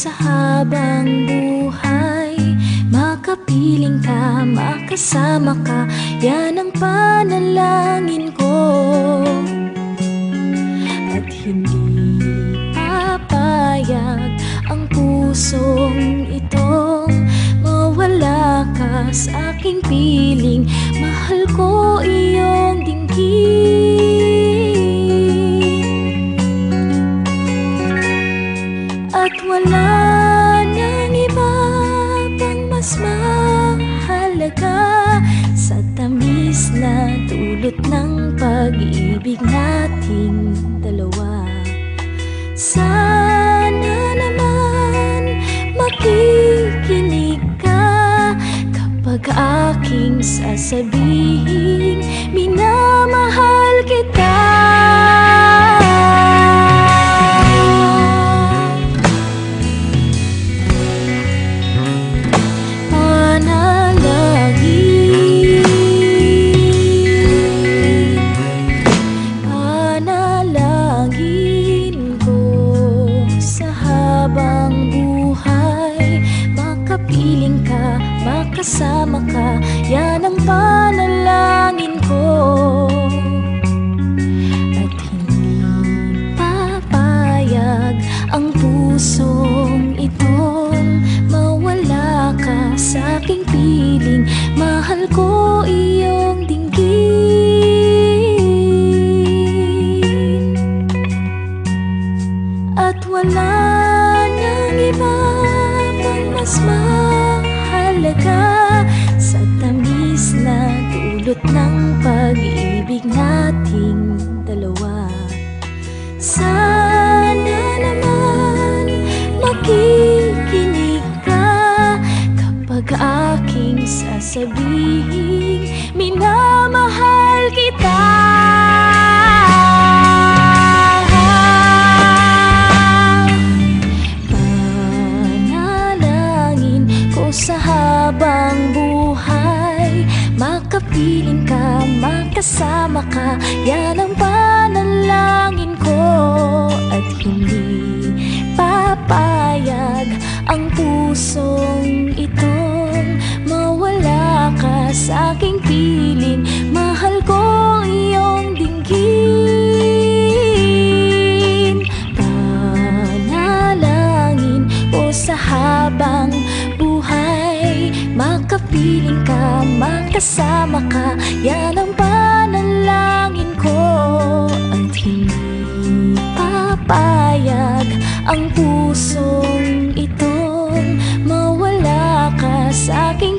sa habang buhay. Makapiling ka, makasama ka Yan ang panalangin ko. At hindi papayag ang pusong itong Mawala ka sa aking piling. Mahal ko Nang iba pang mas mahalaga Sa tamis na dulot ng pag-ibig nating dalawa. Sana naman makikinig ka Kapag aking sasabihin minamahal makasama ka Yan ang panalangin ko. At hindi papayag ang pusong itong Mawala ka sa aking piling Mahal ko dulot ng pag-ibig nating dalawa. Sana naman makikinig ka Kapag aking sasabihin minamahal kita Makapiling ka, makasama ka Yan ang panalangin ko. At hindi papayag ang pusong itong Mawala ka sa aking piling makasama ka Yan ang panalangin ko. At hindi papayag ang pusong itong Mawala ka sa aking